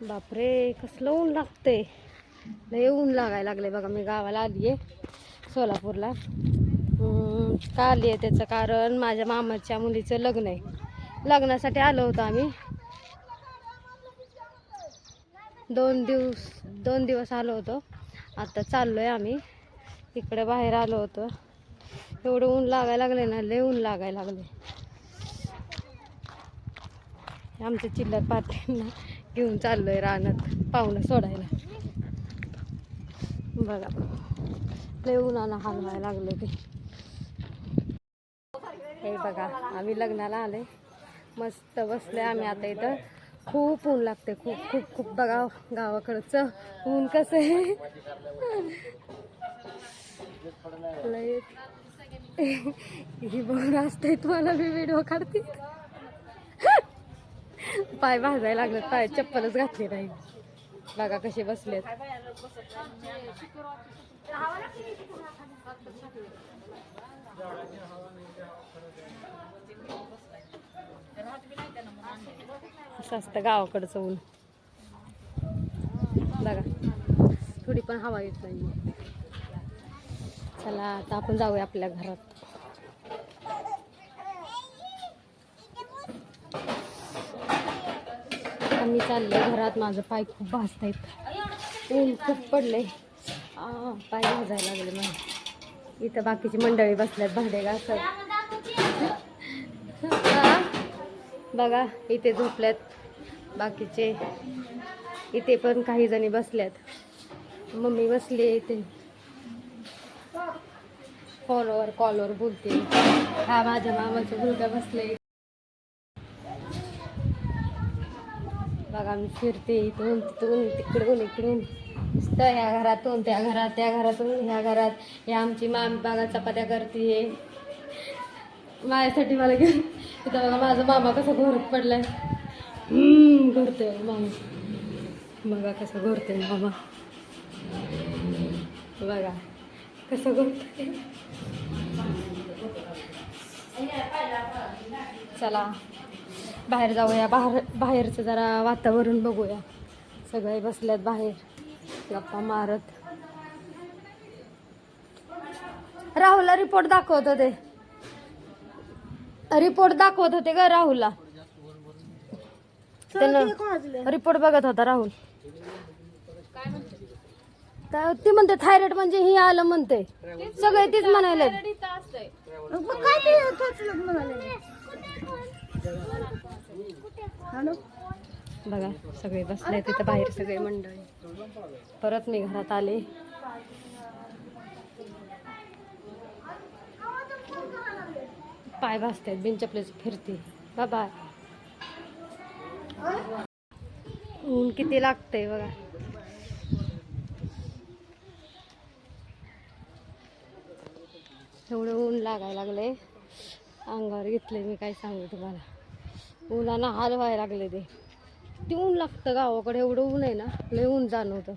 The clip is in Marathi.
बापरे कसलं ऊन लागतंय. लय ऊन लागायला लागले बघा मी गावाला आली आहे सोलापूरला. का आली आहे त्याचं कारण माझ्या मामाच्या मुलीचं लग्न आहे. लग्नासाठी आलो होतो आम्ही. दोन दिवस दोन दिवस आलो होतो. आता चाललो आहे आम्ही. इकडे बाहेर आलो होतो. एवढं ऊन लागायला लागले ना लय ऊन लागायला लागले आमच्या चिल्लर पार्ट्यांना घेऊन चाललोय रानात पाहुणं सोडायला. बघा. लय उन्हानं हलवायला लागलं ते. हे बघा आम्ही लग्नाला आले मस्त बसले आम्ही आता इथं. खूप ऊन लागते खूप खूप खूप. बघा गावाकडचं ऊन कसं आहे. लय. ही बघून असते तुम्हाला मी व्हिडिओ काढते पाय भाजायला लागले पाय चप्पलच घातली नाही. बघा कसे बसलेत. असं असतं गावाकडचं ऊन. बघा थोडी पण हवा येत नाही चला आता आपण जाऊया आपल्या घरात. मी चालले घरात. माझं पाय खूप भाजतायत ऊन खूप पडले पाय भाजायला लागले मला. इथं बाकीची मंडळी बसल्यात भांडे घासत बघा इथे झोपल्यात. बाकीचे इथे पण काही जणी बसल्यात. मम्मी बसली इथे. फोनवर कॉलवर बोलते हा माझ्या मामाचा मुलगा बसले बघा मी फिरते इथून तिथून तिकडून इकडून. नुसतं ह्या घरातून त्या घरात त्या घरातून ह्या घरात. हे आमची मामी बघा चपात्या करते. माझ्यासाठी मला घेऊन तिथं बघा माझा मामा कसा घोरत पडलाय. हम्म, घोरतोय मामा. बघा कसं घोरतोय मामा. बघा कसं घोरतोय. चला. बाहेर जाऊया. बाहेर बाहेरचं जरा वातावरण बघूया. सगळे बसल्यात बाहेर. गप्पा मारत. राहुलला रिपोर्ट दाखवत होते. रिपोर्ट दाखवत होते का राहुलला. त्यानं रिपोर्ट बघत होता राहुल. ती म्हणते थायरॉइड म्हणजे हे आलं म्हणते. सगळे तीच म्हणाले. बघा सगळे बसले तिथं बाहेर सगळे मंडळी. परत मी घरात आले. पाय भासते बिनचपलेच फिरते. बाबा. ऊन किती लागतंय बघा. एवढं ऊन लागायला लागलंय. अंगावर घेतले मी काय सांगू तुम्हाला. उन्हानं हाल व्हायला लागले ते. किती ऊन लागतं गावाकडे एवढं ऊन आहे ना लय ऊन जाणवतं.